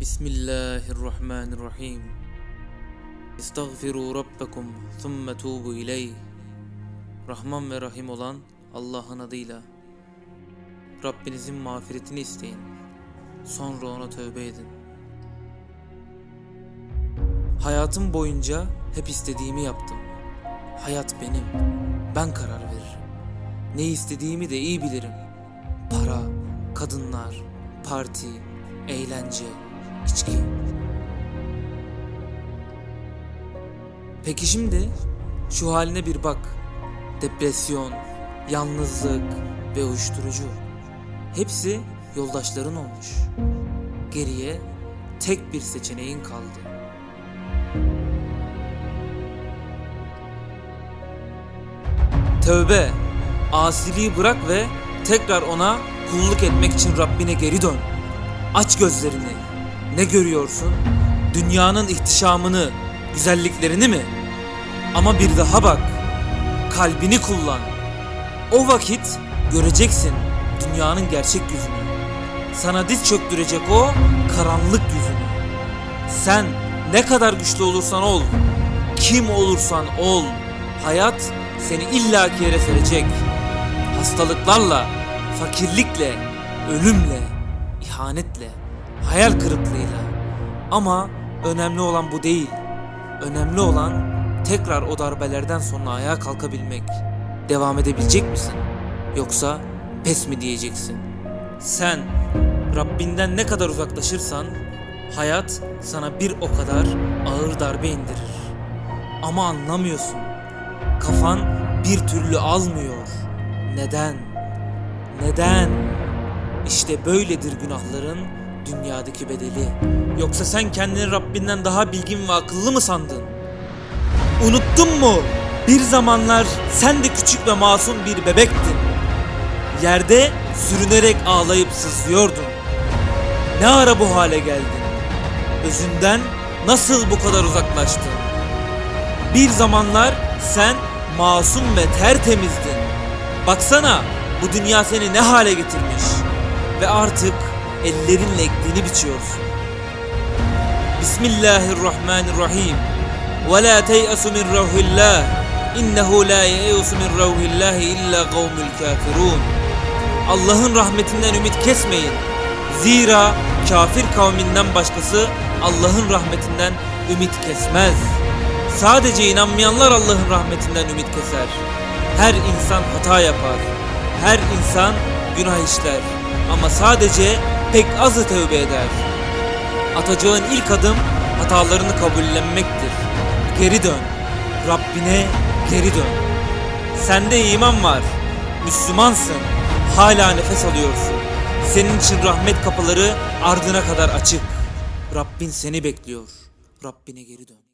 Bismillahirrahmanirrahim. Estağfiru rabbekum thumme tubu ileyh. Rahman ve Rahim olan Allah'ın adıyla. Rabbinizin mağfiretini isteyin. Sonra ona tövbe edin. Hayatım boyunca hep istediğimi yaptım. Hayat benim. Ben karar veririm. Ne istediğimi de iyi bilirim. Para, kadınlar, parti, eğlence, içki. Peki şimdi şu haline bir bak. Depresyon, yalnızlık ve uyuşturucu. Hepsi yoldaşların olmuş. Geriye tek bir seçeneğin kaldı. Tövbe, asiliği bırak ve tekrar ona kulluk etmek için Rabbine geri dön. Aç gözlerini. Ne görüyorsun? Dünyanın ihtişamını, güzelliklerini mi? Ama bir daha bak. Kalbini kullan. O vakit göreceksin dünyanın gerçek yüzünü. Sana diz çöktürecek o karanlık yüzünü. Sen ne kadar güçlü olursan ol, kim olursan ol, hayat seni illaki yere serecek. Hastalıklarla, fakirlikle, ölümle, ihanetle, hayal kırıklığıyla. Ama önemli olan bu değil. Önemli olan tekrar o darbelerden sonra ayağa kalkabilmek. Devam edebilecek misin? Yoksa pes mi diyeceksin? Sen Rabbinden ne kadar uzaklaşırsan hayat sana bir o kadar ağır darbe indirir. Ama anlamıyorsun. Kafan bir türlü almıyor. Neden? Neden? İşte böyledir günahların dünyadaki bedeli. Yoksa sen kendini Rabbinden daha bilgin ve akıllı mı sandın? Unuttun mu? Bir zamanlar sen de küçük ve masum bir bebektin. Yerde sürünerek ağlayıp sızlıyordun. Ne ara bu hale geldin? Özünden nasıl bu kadar uzaklaştın? Bir zamanlar sen masum ve tertemizdin. Baksana bu dünya seni ne hale getirmiş. Ve artık ellerinle ektiğini biçiyorsun. Bismillahirrahmanirrahim. Ve la teyasu min ruhillah. İnnehu la yeyasu min ruhillah illa kavmul kafirun. Allah'ın rahmetinden ümit kesmeyin. Zira kafir kavminden başkası Allah'ın rahmetinden ümit kesmez. Sadece inanmayanlar Allah'ın rahmetinden ümit keser. Her insan hata yapar. Her insan günah işler. Ama sadece pek azı tövbe eder. Atacağın ilk adım hatalarını kabullenmektir. Geri dön. Rabbine geri dön. Sende iman var. Müslümansın. Hala nefes alıyorsun. Senin için rahmet kapıları ardına kadar açık. Rabbin seni bekliyor. Rabbine geri dön.